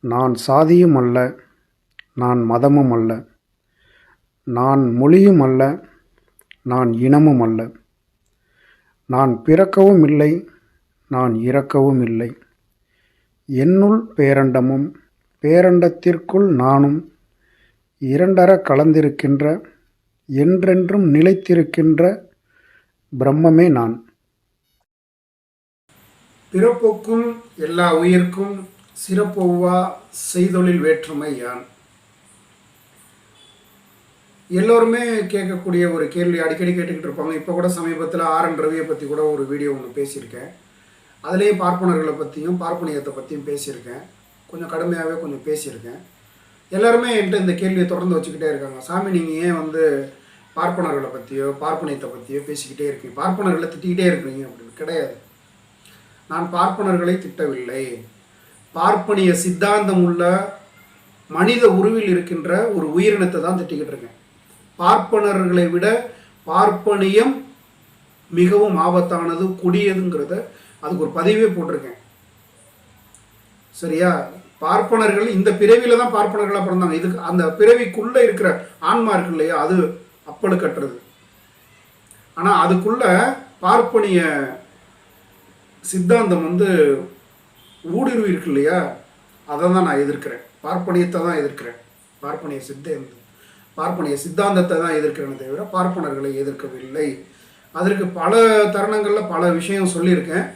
நான் சாதியும் அல்ல நான் மதமும் அல்ல. நான் மொழியும் அல்ல நான் இனமும் அல்ல. நான் பிறக்கவும் இல்லை நான் இறக்கவும் இல்லை. என்னுள் பேரண்டமும் பேரண்டத்திற்குள் நானும் இரண்டர கலந்திருக்கின்ற என்றென்றும் நிலைத்திருக்கின்ற பிரம்மமே நான். பிறப்புக்கும் எல்லா உயிர்க்கும் சிறப்பொவ்வா செய்தொழில் வேற்றுமை யான்? எல்லோருமே கேட்கக்கூடிய ஒரு கேள்வி அடிக்கடி கேட்டுக்கிட்டு இருப்பாங்க. இப்போ கூட சமீபத்தில் ஆர் என் ரவியை பற்றி கூட ஒரு வீடியோ ஒன்று பேசியிருக்கேன். அதுலேயும் பார்ப்பனர்களை பற்றியும் பார்ப்பனியத்தை பற்றியும் பேசியிருக்கேன். கொஞ்சம் கடுமையாகவே கொஞ்சம் பேசியிருக்கேன். எல்லாருமே என்கிட்ட இந்த கேள்வியை தொடர்ந்து வச்சுக்கிட்டே இருக்காங்க. சாமி நீங்கள் ஏன் வந்து பார்ப்பனர்களை பற்றியோ பார்ப்பனியத்தை பற்றியோ பேசிக்கிட்டே இருக்கீங்க? பார்ப்பனர்களை திட்டிக்கிட்டே இருக்கிறீங்க அப்படின்னு. கிடையாது. நான் பார்ப்பனர்களை திட்டவில்லை. பார்ப்பனிய சித்தாந்தம் உள்ள மனித உருவில் இருக்கின்ற ஒரு உயிரினத்தை தான் திட்டிக்கிட்டு இருக்கேன். பார்ப்பனர்களை விட பார்ப்பனியம் மிகவும் ஆபத்தானது கொடியதுங்கிறத அதுக்கு ஒரு பதிவே போட்டிருக்கேன். சரியா? பார்ப்பனர்கள் இந்த பிறவியில் தான் பார்ப்பனர்களாக பிறந்தாங்க. இதுக்கு அந்த பிறவிக்குள்ளே இருக்கிற ஆன்மா இருக்கு இல்லையா? அது அப்பழு கட்டுறது. ஆனால் அதுக்குள்ள பார்ப்பனிய சித்தாந்தம் வந்து ஊடுருவி இருக்கு இல்லையா அதை தான் நான் எதிர்க்கிறேன். பார்ப்பனியத்தை தான் எதிர்க்கிறேன். பார்ப்பனிய சித்த பார்ப்பனிய சித்தாந்தத்தை தான் எதிர்க்கிறேனே தவிர பார்ப்பனர்களை எதிர்க்கவில்லை. அதற்கு பல தருணங்களில் பல விஷயம் சொல்லியிருக்கேன்.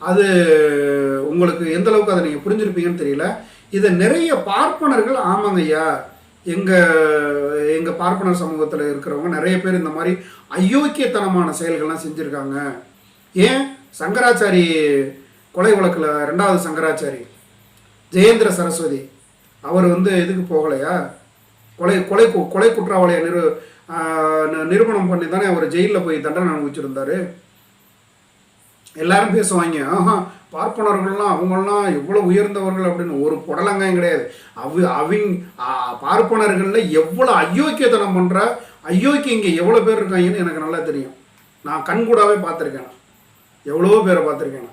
அது உங்களுக்கு எந்த அளவுக்கு அதை நீங்கள் புரிஞ்சிருப்பீங்கன்னு தெரியல. இதை நிறைய பார்ப்பனர்கள் ஆமாங்க ஐயா எங்கள் எங்கள் பார்ப்பனர் சமூகத்தில் இருக்கிறவங்க நிறைய பேர் இந்த மாதிரி அயோக்கியத்தனமான செயல்கள்லாம் செஞ்சுருக்காங்க. ஏன்? சங்கராச்சாரி கொலை வழக்கில் ரெண்டாவது சங்கராச்சாரி ஜெயேந்திர சரஸ்வதி. அவர் வந்து இதுக்கு போகலையா? கொலை கொலை கொலை குற்றவாளியை நிறு நிறுவனம் பண்ணி தானே அவர் ஜெயிலில் போய் தண்டனை அனுபவிச்சிருந்தார். எல்லாரும் பேசுவாங்க ஆஹா பார்ப்பனர்கள்லாம் அவங்கெல்லாம் எவ்வளோ உயர்ந்தவர்கள் அப்படின்னு. ஒரு புடலங்காயம் கிடையாது. அவ அவங்க பார்ப்பனர்களில் எவ்வளோ அயோக்கியத்தனம் பண்ணுற அயோக்கியம் இங்கே எவ்வளோ பேர் இருக்காங்கன்னு எனக்கு நல்லா தெரியும். நான் கண்கூடாவே பார்த்துருக்கேன். எவ்வளோ பேரை பார்த்துருக்கேன்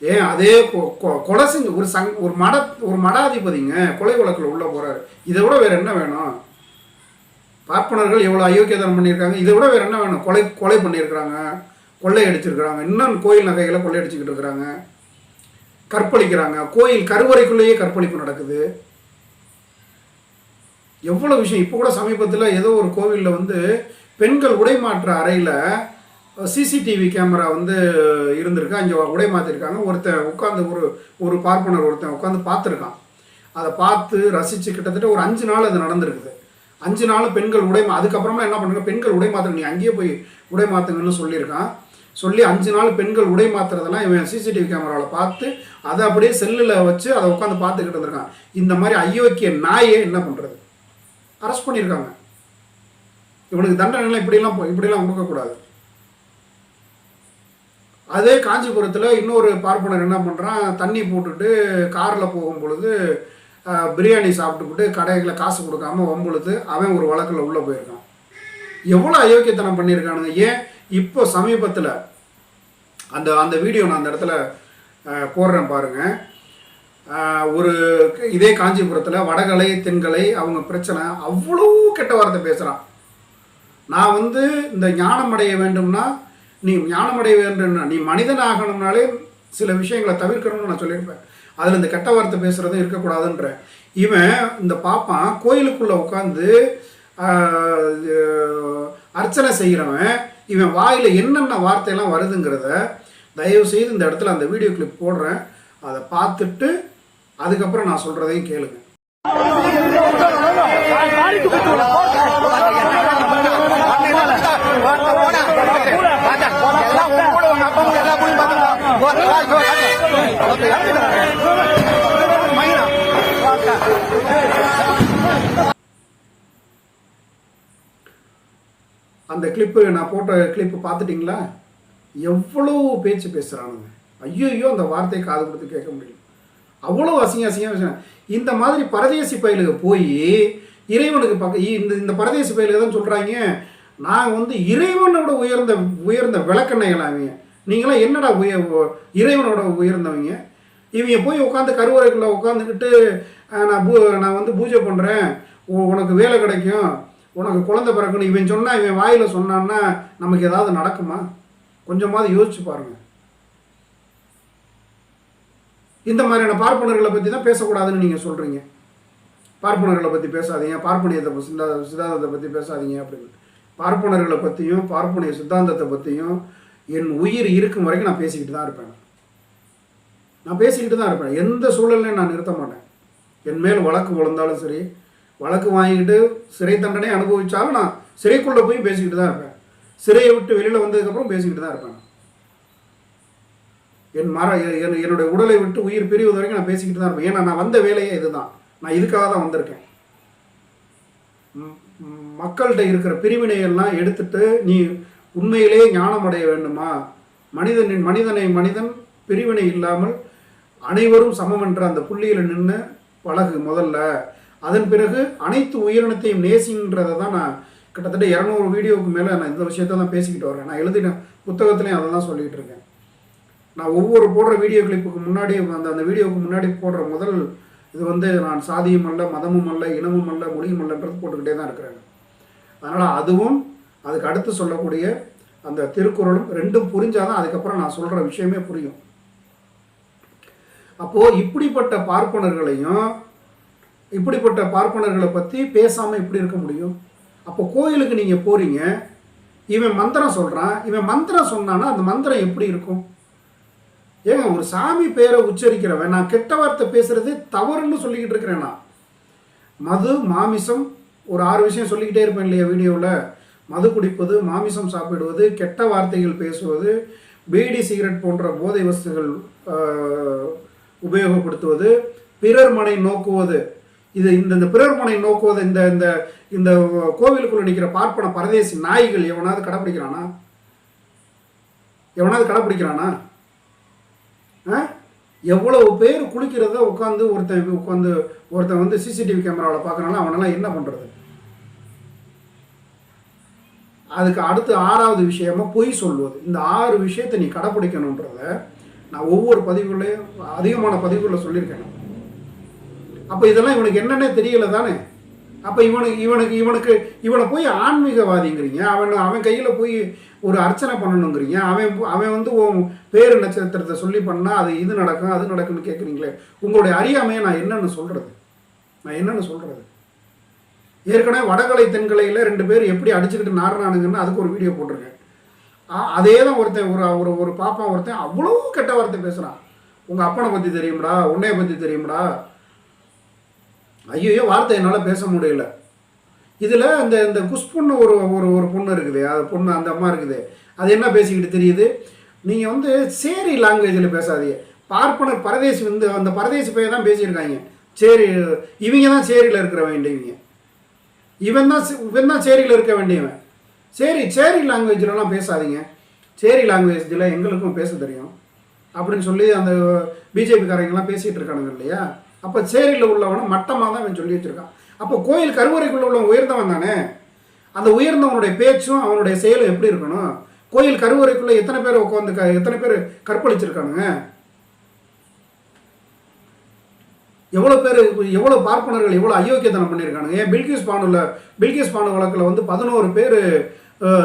ஏன் அதே கொ- கொ- கொலை செஞ்சு ஒரு சங் ஒரு மட ஒரு மடாதிபதிங்க கொலை வழக்கில் உள்ளே போகிறாரு இதை விட வேற என்ன வேணும்? பார்ப்பனர்கள் எவ்வளோ அயோக்கியதனம் பண்ணியிருக்காங்க? இதை விட வேற என்ன வேணும்? கொலை கொலை பண்ணியிருக்கிறாங்க. கொள்ளை அடிச்சிருக்கிறாங்க. இன்னும் கோயில் நகைகளை கொள்ளையடிச்சுக்கிட்டு இருக்கிறாங்க. கற்பழிக்கிறாங்க. கோயில் கருவறைக்குள்ளேயே கற்பழிப்பு நடக்குது. எவ்வளோ விஷயம். இப்போ கூட சமீபத்தில் ஏதோ ஒரு கோவிலில் வந்து பெண்கள் உடை மாற்ற அறையில் சிசிடிவி கேமரா வந்து இருந்திருக்கு. அங்கே உடை மாற்றிருக்காங்க ஒருத்தன் உட்காந்து ஒரு ஒரு பார்ப்பனர் ஒருத்தன் உட்காந்து பார்த்துருக்கான். அதை பார்த்து ரசித்து கிட்டத்தட்ட ஒரு அஞ்சு நாள் அது நடந்திருக்குது. அஞ்சு நாள் பெண்கள் உடை மா- அதுக்கப்புறமா என்ன பண்ணுங்க பெண்கள் உடை மாற்றுங்க நீ அங்கேயே போய் உடை மாற்றுங்கன்னு சொல்லியிருக்கான். சொல்லி அஞ்சு நாள் பெண்கள் உடை மாற்றுறதெல்லாம் இவன் சிசிடிவி கேமராவில் பார்த்து அதை அப்படியே செல்லில் வச்சு அதை உட்காந்து பார்த்துக்கிட்டு இருந்திருக்கான். இந்த மாதிரி அயோக்கிய நாயே என்ன பண்ணுறது அரெஸ்ட் பண்ணியிருக்காங்க. இவனுக்கு தண்டனைலாம் இப்படிலாம் போ- இப்படிலாம் கொடுக்கக்கூடாது. அதே காஞ்சிபுரத்தில் இன்னொரு பார்ப்பனர் என்ன பண்ணுறான் தண்ணி போட்டுட்டு காரில் போகும் பொழுது பிரியாணி சாப்பிட்டுக்கிட்டு கடைகளை காசு கொடுக்காம வம்பொழுது அவன் ஒரு வழக்கில் உள்ளே போயிருக்கான். எவ்வளோ அயோக்கியத்தனம் பண்ணியிருக்கானுங்க. ஏன்? இப்போ சமீபத்தில் அந்த அந்த வீடியோ நான் அந்த இடத்துல போடுறேன் பாருங்க. ஒரு இதே காஞ்சிபுரத்தில் வடகலை தென்கலை அவங்க பிரச்சனை அவ்வளோ கெட்ட வார்த்தை பேசுகிறான் நான் வந்து இந்த ஞானம் அடைய வேண்டும்னா நீ ஞானம் அடைய வேண்டும்னா நீ மனிதன் ஆகணும்னாலே சில விஷயங்களை தவிர்க்கணும்னு நான் சொல்லியிருப்பேன். அதில் இந்த கெட்ட வார்த்தை பேசுகிறதும் இருக்கக்கூடாதுன்ற. இவன் இந்த பாப்பான் கோயிலுக்குள்ளே உட்காந்து அர்ச்சனை செய்கிறவன் இவன் வாயில் என்னென்ன வார்த்தையெல்லாம் வருதுங்கிறத தயவு செய்து இந்த இடத்துல அந்த வீடியோ கிளிப் போடுறேன். அதை பார்த்துட்டு அதுக்கப்புறம் நான் சொல்கிறதையும் கேளுங்க. அந்த கிளிப்பு நான் போட்ட கிளிப்பு பார்த்துட்டிங்களா? எவ்வளோ பேச்சு பேசுகிறானுங்க ஐயோ அந்த வார்த்தையை காது கொடுத்து கேட்க முடியல. அவ்வளோ அசிங்க அசிங்க இந்த மாதிரி பரதேசி பயிலுக்கு போய் இறைவனுக்கு பக்க இந்த இந்த பரதேசி பயிலுக்கு தான் சொல்கிறாங்க நான் வந்து இறைவனோட உயர்ந்த உயர்ந்த விளக்கெண்ணெய்கள் அவங்க நீங்களாம் என்னடா உய இறைவனோட உயர்ந்தவங்க? இவங்க போய் உட்காந்து கருவறைக்குள்ளே உட்காந்துக்கிட்டு நான் பூ நான் வந்து பூஜை பண்ணுறேன் உனக்கு வேலை கிடைக்கும். உனக்கு குழந்த பிறக்கணும் இவன் சொன்னால் இவன் வாயில் சொன்னான்னா நமக்கு ஏதாவது நடக்குமா? கொஞ்சமாவது யோசிச்சு பாருங்கள் இந்த மாதிரியான பார்ப்பனர்களை பற்றி தான் பேசக்கூடாதுன்னு நீங்கள் சொல்கிறீங்க பார்ப்பனர்களை பற்றி பேசாதீங்க. பார்ப்பனியத்தை சிந்தா சித்தாந்தத்தை பற்றி பேசாதீங்க அப்படின்னு. பார்ப்பனர்களை பற்றியும் பார்ப்பனிய சித்தாந்தத்தை பற்றியும் என் உயிர் இருக்கும் வரைக்கும் நான் பேசிக்கிட்டு தான் இருப்பேன். நான் பேசிக்கிட்டு தான் இருப்பேன். எந்த சூழல்லையும் நான் நிறுத்த மாட்டேன். என் மேல் வழக்கு விழுந்தாலும் சரி வழக்கு வாங்கிக்கிட்டு சிறை தண்டனை அனுபவிச்சாலும் நான் சிறைக்குள்ளே போய் பேசிக்கிட்டு தான் இருப்பேன். சிறையை விட்டு வெளியில் வந்ததுக்கப்புறம் பேசிக்கிட்டு தான் இருப்பேன். என் மர என் என்னுடைய உடலை விட்டு உயிர் பிரிவது வரைக்கும் நான் பேசிக்கிட்டு தான் இருப்பேன். ஏன்னா நான் வந்த வேலையே இதுதான். நான் இதுக்காக தான் வந்திருக்கேன். மக்கள்கிட்ட இருக்கிற பிரிவினை எல்லாம் எடுத்துட்டு நீ உண்மையிலேயே ஞானம் அடைய வேண்டுமா மனிதனின் மனிதனை மனிதன் பிரிவினை இல்லாமல் அனைவரும் சமம் என்ற அந்த புள்ளியில் நின்று பழகு முதல்ல. அதன் பிறகு அனைத்து உயிரினத்தையும் நேசின்றதை தான் நான் கிட்டத்தட்ட இரநூறு வீடியோவுக்கு மேலே நான் இந்த விஷயத்தை தான் பேசிக்கிட்டு வரேன். நான் எழுதின புத்தகத்துலேயும் அதை தான் சொல்லிகிட்டு இருக்கேன். நான் ஒவ்வொரு போடுற வீடியோ கிளிப்புக்கு முன்னாடி அந்த அந்த வீடியோவுக்கு முன்னாடி போடுற முதல் இது வந்து நான் சாதியும் அல்ல மதமும் அல்ல இனமும் அல்ல மொழியும் அல்லன்றது போட்டுக்கிட்டே தான் இருக்கிறேன். அதனால் அதுவும் அதுக்கு அடுத்து சொல்லக்கூடிய அந்த திருக்குறளும் ரெண்டும் புரிஞ்சாதான் அதுக்கப்புறம் நான் சொல்கிற விஷயமே புரியும். அப்போது இப்படிப்பட்ட பார்ப்பனர்களையும் இப்படிப்பட்ட பார்ப்பனர்களை பற்றி பேசாமல் இப்படி இருக்க முடியும்? அப்போ கோயிலுக்கு நீங்கள் போகிறீங்க இவன் மந்திரம் சொல்கிறான் இவன் மந்திரம் சொன்னான்னா அந்த மந்திரம் எப்படி இருக்கும்? ஏங்க ஒரு சாமி பேரை உச்சரிக்கிறவன் நான் கெட்ட வார்த்தை பேசுகிறது தவறுன்னு சொல்லிக்கிட்டு இருக்கிறேன்? நான் மது மாமிசம் ஒரு ஆறு விஷயம் சொல்லிக்கிட்டே இருப்பேன் இல்லையா வீடியோவில்? மது குடிப்பது மாமிசம் சாப்பிடுவது கெட்ட வார்த்தைகள் பேசுவது பீடி சிகரெட் போன்ற போதை வஸ்துகள் உபயோகப்படுத்துவது பிறர் மனை நோக்குவது. இது இந்த இந்த பிறர் மனை நோக்குவது இந்த இந்த இந்த கோவிலுக்குள்ள நிற்கிற பார்ப்பன பரதேசி நாய்கள் எவனாவது கடைப்பிடிக்கிறானா? எவனாவது கடைப்பிடிக்கிறானா? ஆ? எவ்வளவு பேர் குளிக்கிறத உட்காந்து ஒருத்தன் உட்காந்து ஒருத்தன் வந்து சிசிடிவி கேமராவில் பார்க்குறானா அவனெல்லாம் என்ன பண்ணுறது அதுக்கு அடுத்து ஆறாவது விஷயமா பொய் சொல்வது. இந்த ஆறு விஷயத்தை நீ கடைப்பிடிக்கணுன்றத நான் ஒவ்வொரு பதிவுகளையும் அதிகமான பதிவுகளில் சொல்லியிருக்கேன். அப்போ இதெல்லாம் இவனுக்கு என்னன்னே தெரியல தானே? அப்போ இவனுக்கு இவனுக்கு இவனுக்கு இவனை போய் ஆன்மீகவாதிங்கிறீங்க. அவன் அவன் கையில் போய் ஒரு அர்ச்சனை பண்ணணுங்கிறீங்க. அவன் அவன் வந்து உன் பேரு நட்சத்திரத்தை சொல்லி பண்ணால் அது இது நடக்கும் அது நடக்கும்னு கேட்குறீங்களே உங்களுடைய அறியாமையை நான் என்னென்னு சொல்கிறது நான் என்னென்னு சொல்கிறது ஏற்கனவே வடகலை தென்கலையில் ரெண்டு பேர் எப்படி அடிச்சுக்கிட்டு நாடுறானுங்கன்னு அதுக்கு ஒரு வீடியோ போட்டிருக்கேன். அதே தான் ஒருத்தன் ஒரு ஒரு ஒரு பாப்பா ஒருத்தன் அவ்வளோ கெட்ட வார்த்தை பேசுகிறான் உங்கள் அப்பனை பற்றி தெரியும்டா உன்னைய பற்றி தெரியும்டா. ஐயோ வார்த்தை என்னால் பேச முடியல. இதில் இந்த இந்த குஷ்புன்னு ஒரு ஒரு ஒரு பொண்ணு இருக்குது. அது பொண்ணு அந்த அம்மா இருக்குது. அது என்ன பேசிக்கிட்டு தெரியுது? நீங்கள் வந்து சேரி லாங்குவேஜில் பேசாதீங்க. பார்ப்பனர் பரதேசி வந்து அந்த பரதேசி பையன் தான் பேசியிருக்காங்க. சேரி இவங்க தான் சேரியில் இருக்கிறவன் இவங்க. இவன் தான் இவன் தான் சேரியில் இருக்க வேண்டியவன். சரி சேரி லாங்குவேஜ்லலாம் பேசாதீங்க. சேரி லாங்குவேஜில் எங்களுக்கும் பேச தெரியும். அப்படின்னு சொல்லி அந்த பிஜேபிக்காரங்கெல்லாம் பேசிகிட்டு இருக்கானுங்க இல்லையா? அப்போ சேரியில் உள்ளவனை மட்டமாக தான் அவன் சொல்லி வச்சுருக்கான். அப்போ கோயில் கருவறைக்குள்ள உள்ளவன் உயர்ந்தவன் தானே? அந்த உயர்ந்தவனுடைய பேச்சும் அவனுடைய செயலும் எப்படி இருக்கணும்? கோயில் கருவறைக்குள்ளே எத்தனை பேர் உட்காந்து க எத்தனை பேர் கற்பழிச்சிருக்கானுங்க? எவ்வளோ பேர் எவ்வளோ பார்ப்பனர்கள் எவ்வளோ அயோக்கியத்தனம் பண்ணியிருக்கானுங்க ஏன் பில்கிஸ் பானுல பில்கிஸ் பானு வழக்கில் வந்து பதினோரு பேர்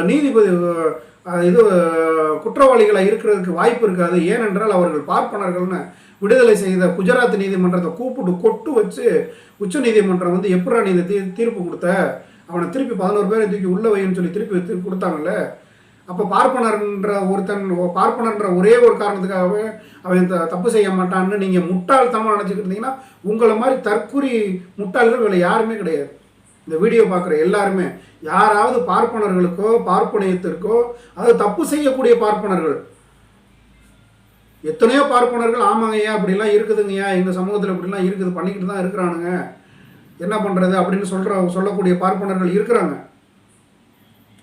நீதிபதி இது குற்றவாளிகளாக இருக்கிறதுக்கு வாய்ப்பு இருக்காது. ஏனென்றால் அவர்கள் பார்ப்பனர்கள்னு விடுதலை செய்த குஜராத் நீதிமன்றத்தை கூப்பிட்டு கொட்டு வச்சு உச்ச நீதிமன்றம் வந்து எப்படா நீ இந்த தீர்ப்பு கொடுத்த? அவனை திருப்பி பதினோரு பேரை தூக்கி உள்ள வைன்னு சொல்லி திருப்பி திருப்பி கொடுத்தாங்கல்ல? அப்போ பார்ப்பனர்ன்ற ஒருத்தன் பார்ப்பனர்ன்ற ஒரே ஒரு காரணத்துக்காகவே அவன் இந்த தப்பு செய்ய மாட்டான்னு நீங்கள் முட்டாள்தனமாக நினச்சிக்கிட்டு இருந்தீங்கன்னா உங்களை மாதிரி தற்குறி முட்டாள்கள் வேலை யாருமே கிடையாது. இந்த வீடியோ பார்க்குற எல்லாருமே யாராவது பார்ப்பனர்களுக்கோ பார்ப்பனியத்திற்கோ அதாவது தப்பு செய்யக்கூடிய பார்ப்பனர்கள். எத்தனையோ பார்ப்பனர்கள் ஆமாங்கய்யா அப்படிலாம் இருக்குதுங்கய்யா எங்கள் சமூகத்தில் இப்படிலாம் இருக்குது பண்ணிக்கிட்டு தான் இருக்கிறானுங்க. என்ன பண்ணுறது அப்படின்னு சொல்கிற சொல்லக்கூடிய பார்ப்பனர்கள் இருக்கிறாங்க.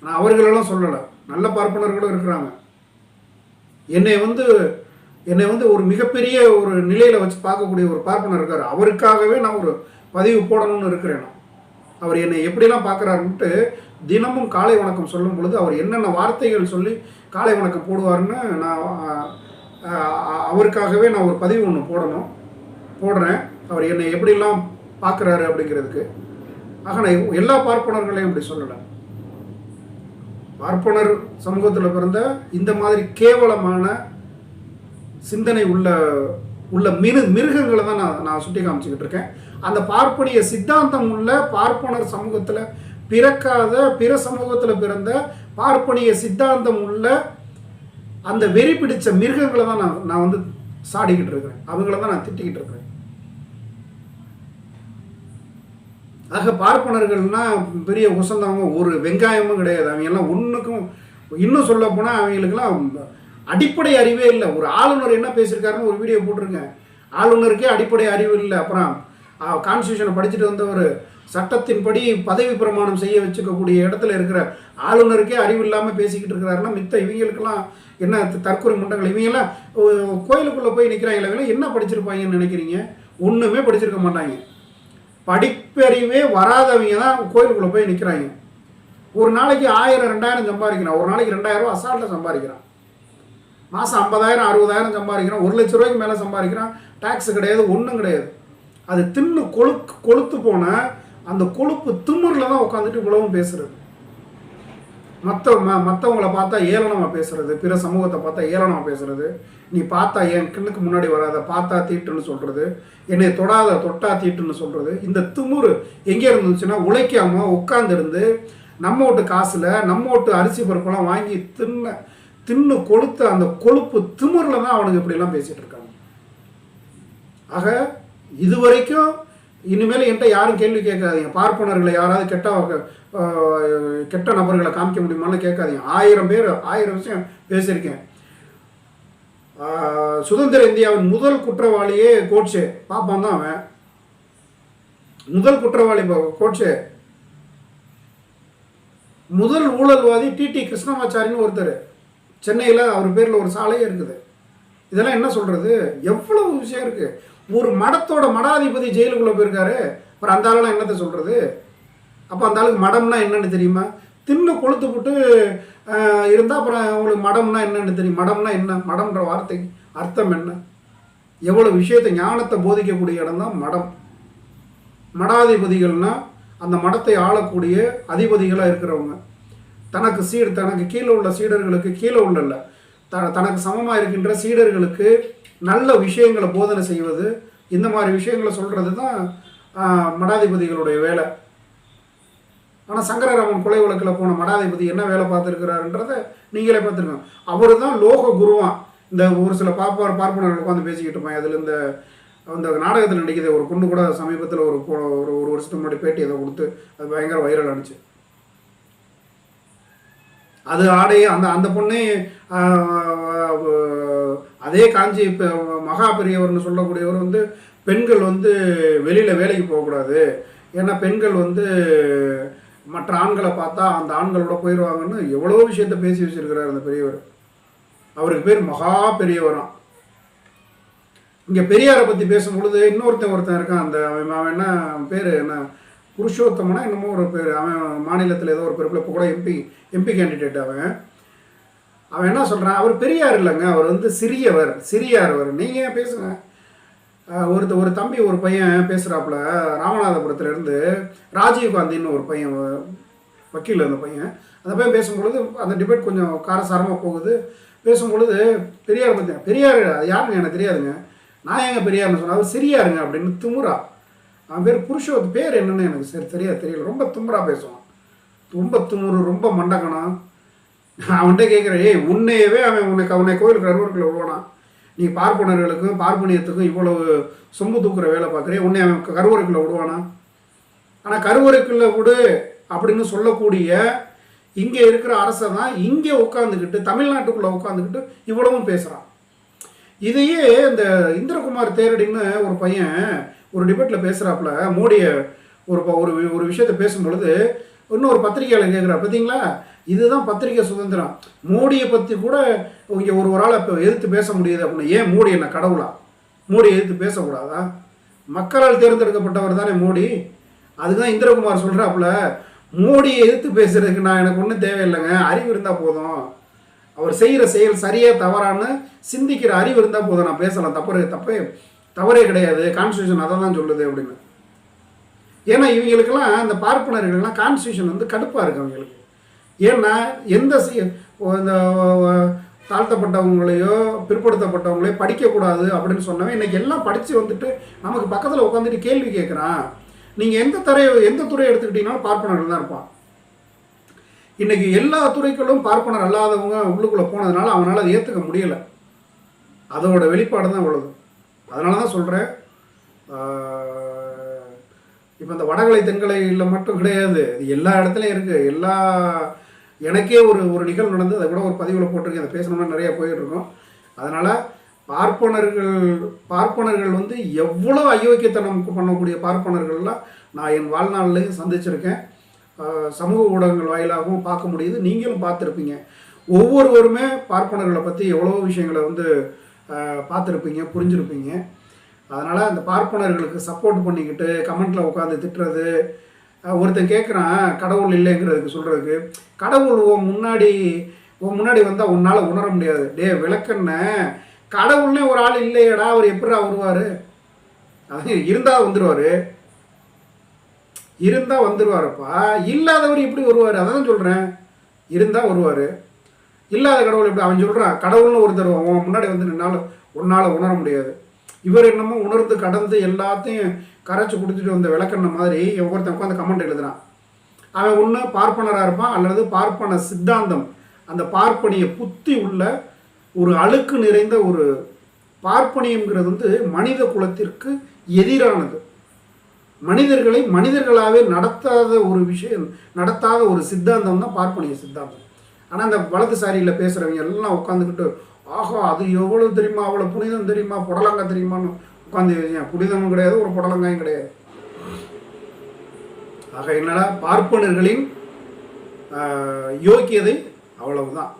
நான் அவர்களெல்லாம் சொல்லலை. நல்ல பார்ப்பனர்களும் இருக்கிறாங்க. என்னை வந்து என்னை வந்து ஒரு மிகப்பெரிய ஒரு நிலையில் வச்சு பார்க்கக்கூடிய ஒரு பார்ப்பனர் இருக்கார். அவருக்காகவே நான் ஒரு பதிவு போடணும்னு இருக்கிறேன் அவர் என்னை எப்படிலாம் பார்க்குறாருன்ட்டு தினமும் காலை வணக்கம் சொல்லும் பொழுது அவர் என்னென்ன வார்த்தைகள் சொல்லி காலை வணக்கம் போடுவாருன்னு நான் அவருக்காகவே நான் ஒரு பதிவு ஒன்று போடணும். போடுறேன். அவர் என்னை எப்படிலாம் பார்க்குறாரு அப்படிங்கிறதுக்கு. ஆக நான் எல்லா பார்ப்பனர்களையும் அப்படி சொல்லலை. பார்ப்பனர் சமூகத்தில் பிறந்த இந்த மாதிரி கேவலமான சிந்தனை உள்ள உள்ள மிரு மிருகங்களை தான் நான் நான் சுட்டி காமிச்சுக்கிட்டு இருக்கேன். அந்த பார்ப்பனிய சித்தாந்தம் உள்ள பார்ப்பனர் சமூகத்தில் பிறக்காத பிற சமூகத்தில் பிறந்த பார்ப்பனிய சித்தாந்தம் உள்ள அந்த வெறி பிடித்த மிருகங்களை தான் நான் நான் வந்து சாடிக்கிட்டு இருக்கிறேன். அவங்கள தான் நான் திட்டிக்கிட்டு இருக்கிறேன். ஆக பார்ப்பனர்கள்னா பெரிய உசந்தவங்க ஒரு வெங்காயமும் கிடையாது. அவங்க எல்லாம் ஒன்றுக்கும் இன்னும் சொல்ல போனால் அவங்களுக்கெல்லாம் அடிப்படை அறிவே இல்லை. ஒரு ஆளுநர் என்ன பேசியிருக்காருன்னு ஒரு வீடியோ போட்டிருக்கேன். ஆளுநருக்கே அடிப்படை அறிவு இல்லை. அப்புறம் கான்ஸ்டியூஷனை படிச்சுட்டு வந்தவர் சட்டத்தின்படி பதவி பிரமாணம் செய்ய வச்சுக்கக்கூடிய இடத்துல இருக்கிற ஆளுநருக்கே அறிவு இல்லாமல் பேசிக்கிட்டு இருக்கிறாருன்னா மித்த இவங்களுக்கெல்லாம் என்ன தற்கொலை முண்டங்கள்? இவங்கெல்லாம் கோயிலுக்குள்ளே போய் நிற்கிறாங்களே இவங்க என்ன படிச்சிருப்பாங்கன்னு நினைக்கிறீங்க? ஒன்றுமே படிச்சிருக்க மாட்டாங்க. படிப்பறிவே வராதவங்க தான் கோயிலுக்குள்ளே போய் நிற்கிறாங்க ஒரு நாளைக்கு ஆயிரம் ரெண்டாயிரம் சம்பாதிக்கிறான். ஒரு நாளைக்கு ரெண்டாயிரம் ரூபா அசால்ட்டாக சம்பாதிக்கிறான். மாதம் ஐம்பதாயிரம் அறுபதாயிரம் சம்பாதிக்கிறான். ஒரு லட்ச ரூபாய்க்கு மேலே சம்பாதிக்கிறான். டேக்ஸ் கிடையாது ஒன்றும் கிடையாது. அது தின்னு கொழுக்கு கொழுத்து போன அந்த கொழுப்பு திமுறில் தான் உட்காந்துட்டு இவ்வளவும் பேசுறது. மற்ற ம மற்றவங்களை பார்த்தா ஏளனமாக பேசுறது பிற சமூகத்தை பார்த்தா ஏளனமாக பேசுறது. நீ பார்த்தா என் கண்ணுக்கு முன்னாடி வராத பார்த்தா தீட்டுன்னு சொல்கிறது என்னை தொடாத தொட்டா தீட்டுன்னு சொல்கிறது இந்த திமுரு எங்கே இருந்துச்சுன்னா உழைக்காம உட்காந்துருந்து நம்ம வீட்டு காசில் நம்ம வீட்டு அரிசி பருப்பெல்லாம் வாங்கி தின்ன தின்னு கொழுத்த அந்த கொழுப்பு திமுறில் தான் அவனுக்கு இப்படிலாம் பேசிகிட்டு இருக்காங்க. ஆக இதுவரைக்கும் இனிமேல் என்கிட்ட யாரும் கேள்வி கேட்காதீங்க. பார்ப்பனர்களை யாராவது கெட்ட கெட்ட நபர்களை காமிக்க முடியுமான்னு கேட்காதீங்க. ஆயிரம் பேர் ஆயிரம் விஷயம் பேசியிருக்கேன். சுதந்திர இந்தியாவின் முதல் குற்றவாளியே கோட்சே. பாப்பான் தான் அவன். முதல் குற்றவாளி கோட்ஸே கோட்சே. முதல் ஊழல்வாதி டிடி கிருஷ்ணமாச்சாரின்னு ஒருத்தர். சென்னையில் அவர் பேரில் ஒரு சாலையே இருக்குது. இதெல்லாம் என்ன சொல்கிறது எவ்வளவு விஷயம் இருக்குது ஒரு மடத்தோட மடாதிபதி ஜெயிலுக்குள்ளே போயிருக்காரு. அப்புறம் அந்த ஆளெல்லாம் என்னத்தை சொல்கிறது அப்போ அந்த ஆளுக்கு மடம்னா என்னன்னு தெரியுமா? தின்னு கொளுத்து போட்டு இருந்தால் அப்புறம் அவங்களுக்கு மடம்னா என்னன்னு தெரியும். மடம்னா என்ன? மடம்ன்ற வார்த்தைக்கு அர்த்தம் என்ன? எவ்வளோ விஷயத்தை ஞானத்தை போதிக்கக்கூடிய இடம் தான் மடம். மடாதிபதிகள்னா அந்த மடத்தை ஆளக்கூடிய அதிபதிகளாக இருக்கிறவங்க. தனக்கு சீடு தனக்கு கீழே உள்ள சீடர்களுக்கு கீழே உள்ள த தனக்கு சமமாக இருக்கின்ற சீடர்களுக்கு நல்ல விஷயங்களை போதனை செய்வது இந்த மாதிரி விஷயங்களை சொல்கிறது தான் மடாதிபதிகளுடைய வேலை. ஆனால் சங்கரராமன் கொலை வழக்கில் போன மடாதிபதி என்ன வேலை பார்த்துருக்கிறாருன்றத நீங்களே பார்த்துருக்கோம் அவர் தான் லோக குருவான் இந்த ஒரு சில பாப்பார் பார்ப்பனர்கள் உட்காந்து பேசிக்கிட்டு இருப்பாங்க. அதில் இந்த அந்த நாடகத்தில் நடிக்கிற ஒரு பொண்ணு கூட சமீபத்தில் ஒரு ஒரு ஒரு வருஷத்துக்கு முன்னாடி பேட்டி அதை கொடுத்து அது பயங்கர வைரல் ஆனிச்சு. அது ஆடை அந்த அந்த பொண்ணே அதே காஞ்சி இப்போ மகா பெரியவர்னு சொல்லக்கூடியவர் வந்து பெண்கள் வந்து வெளியில் வேலைக்கு போகக்கூடாது. ஏன்னா பெண்கள் வந்து மற்ற ஆண்களை பார்த்தா அந்த ஆண்களோட போயிடுவாங்கன்னு எவ்வளோ விஷயத்த பேசி வச்சிருக்கிறார் அந்த பெரியவர். அவருக்கு பேர் மகா பெரியவராம் இங்கே பெரியாரை பற்றி பேசும்பொழுது இன்னொருத்தன் ஒருத்தன் இருக்கான் அந்த அவன் என்ன பேர் என்ன? புருஷோத்தமனா இன்னமும் ஒரு பேர். அவன் மாநிலத்தில் ஏதோ ஒரு பெருப்பில் இப்போ கூட எம்பி எம்பி கேண்டிடேட் அவன். அவன் என்ன சொல்கிறான் அவர் பெரியார் இல்லைங்க. அவர் வந்து சிறியவர். சிறியார் அவர். நீங்கள் ஏன் பேசுங்க? ஆஹ் ஒருத்த ஒரு தம்பி ஒரு பையன் பேசுகிறாப்புல ராமநாதபுரத்துலேருந்து ராஜீவ் காந்தின்னு ஒரு பையன் வக்கீல் அந்த பையன். அந்த பையன் பேசும்பொழுது அந்த டிபேட் கொஞ்சம் காரசாரமாக போகுது. பேசும்பொழுது பெரியார் பற்றி பெரியார் யாருன்னு யாருங்க எனக்கு தெரியாதுங்க. நான் எங்கள் பெரியார்னு சொன்னேன்? அவர் சிறியாருங்க அப்படின்னு திமுறா. பேர் புருஷோத். பேர் என்னன்னு எனக்கு சரி தெரியாது தெரியல. ரொம்ப திமுறா பேசுவான். ரொம்ப துமுறு ரொம்ப மண்டக்கணம் அவன்கிட்ட கேட்குறேன் ஏய் உன்னையவே அவன் உனக்கு அவனை கோயிலுக்கு கருவருக்குள்ள விடுவானா? நீ பார்ப்பனர்களுக்கும் பார்ப்பனியத்துக்கும் இவ்வளவு சொம்பு தூக்குற வேலை பார்க்குறேன் உன்னை அவன் கருவறைக்குள்ளே விடுவானா? ஆனால் கருவறைக்குள்ளே விடு அப்படின்னு சொல்லக்கூடிய இங்கே இருக்கிற அரசை தான் இங்கே உட்காந்துக்கிட்டு தமிழ்நாட்டுக்குள்ளே உட்காந்துக்கிட்டு இவ்வளவும் பேசுகிறான் இதையே இந்த இந்திரகுமார் தேரடின்னு ஒரு பையன் ஒரு டிபேட்டில் பேசுகிறாப்புல மோடியை ஒரு ப- ஒரு ஒரு விஷயத்தை பேசும்பொழுது இன்னொரு பத்திரிகையாளர் கேட்குறா பார்த்தீங்களா இதுதான் பத்திரிகை சுதந்திரம். மோடியை பற்றி கூட இங்கே ஒரு ஒரு ஆளை இப்போ எதிர்த்து பேச முடியுது அப்படின்னு ஏன் மோடி என்ன கடவுளா? மோடியை எதிர்த்து பேசக்கூடாதா? மக்களால் தேர்ந்தெடுக்கப்பட்டவர் தானே மோடி. அதுதான் இந்திரகுமார் சொல்கிறாப்புல மோடியை எதிர்த்து பேசுறதுக்கு நான் எனக்கு ஒன்றும் தேவையில்லைங்க. அறிவு இருந்தால் போதும். அவர் செய்கிற செயல் சரியே தவறான்னு சிந்திக்கிற அறிவு இருந்தால் போதும். நான் பேசலாம். தப்பு தப்பே தவறே கிடையாது. கான்ஸ்டியூஷன் அதை தான் சொல்லுது அப்படின்னு. ஏன்னா இவங்களுக்கெல்லாம் இந்த பார்ப்பனர்கள்லாம் கான்ஸ்டியூஷன் வந்து கடுப்பாக இருக்கு அவங்களுக்கு. ஏன்னா எந்த இந்த தாழ்த்தப்பட்டவங்களையோ பிற்படுத்தப்பட்டவங்களையோ படிக்கக்கூடாது அப்படின்னு சொன்னவன் இன்றைக்கி எல்லாம் படித்து வந்துட்டு நமக்கு பக்கத்தில் உட்காந்துட்டு கேள்வி கேட்குறான் நீங்கள் எந்த துறையை எந்த துறையை எடுத்துக்கிட்டீங்கன்னாலும் பார்ப்பனர்கள் தான் இருப்பான். இன்னைக்கு எல்லா துறைகளும் பார்ப்பனர் அல்லாதவங்க உள்ளுக்குள்ளே போனதுனால அவனால் அதை ஏற்றுக்க முடியலை. அதோட வெளிப்பாடு தான் அவ்வளவு அதனால தான் சொல்கிறேன் இப்போ இந்த வடகலை தென்கலையில் மட்டும் கிடையாது இது எல்லா இடத்துலையும் இருக்குது எல்லா எனக்கே ஒரு ஒரு நிகழ்வு நடந்து அதை கூட ஒரு பதிவில் போட்டிருக்கேன் அதை பேசணும்னா நிறைய போயிட்டுருக்கோம் அதனால் பார்ப்பனர்கள் பார்ப்பனர்கள் வந்து எவ்வளோ அயோக்கியத்தனம் பண்ணக்கூடிய பார்ப்பனர்கள்லாம் நான் என் வாழ்நாள்லையும் சந்திச்சிருக்கேன். சமூக ஊடகங்கள் வாயிலாகவும் பார்க்க முடியுது. நீங்களும் பார்த்துருப்பீங்க. ஒவ்வொருவருமே பார்ப்பனர்களை பற்றி எவ்வளோ விஷயங்களை வந்து பார்த்துருப்பீங்க புரிஞ்சிருப்பீங்க. அதனால் அந்த பார்ப்பனர்களுக்கு சப்போர்ட் பண்ணிக்கிட்டு கமெண்ட்டில் உட்காந்து திட்டுறது ஒருத்தன் கேட்குறான் கடவுள் இல்லைங்கிறதுக்கு சொல்கிறதுக்கு கடவுள் உன் முன்னாடி உன் முன்னாடி வந்தால் உன்னால் உணர முடியாது. டே விளக்கண்ண கடவுள்னே ஒரு ஆள் இல்லையடா அவர் எப்படா வருவார் அது இருந்தால் வந்துடுவார் இருந்தால் வந்துடுவாருப்பா இல்லாதவர் எப்படி வருவார். அதான் சொல்கிறேன் இருந்தால் வருவார். இல்லாத கடவுள் எப்படி அவன் சொல்கிறான் கடவுள்னு ஒருத்தர் அவன் முன்னாடி வந்து நின்னாலும் உன்னால் உணர முடியாது. இவர் என்னமோ உணர்ந்து கடந்து எல்லாத்தையும் கரைச்சி கொடுத்துட்டு வந்த விளக்கண்ண மாதிரி ஒவ்வொருத்தன் உட்காந்து கமெண்ட் எழுதுறான். அவன் ஒன்று பார்ப்பனராக இருப்பான் அல்லது பார்ப்பன சித்தாந்தம். அந்த பார்ப்பனிய புத்தி உள்ள ஒரு அழுக்கு நிறைந்த ஒரு பார்ப்பனியம்ங்கிறது வந்து மனித குலத்திற்கு எதிரானது. மனிதர்களை மனிதர்களாகவே நடத்தாத ஒரு விஷயம் நடத்தாத ஒரு சித்தாந்தம் தான் பார்ப்பனிய சித்தாந்தம். ஆனால் அந்த வலதுசாரியில் பேசுகிறவங்க எல்லாம் உட்காந்துக்கிட்டு ஆஹா அது எவ்வளோ தெரியுமா? அவ்வளோ புனிதம் தெரியுமா? புடலங்காய் தெரியுமான்னு உட்காந்து புனிதமும் கிடையாது ஒரு புடலங்காயும் கிடையாது. ஆக என்னடா பார்ப்பனர்களின் யோக்கியதை அவ்வளவுதான்.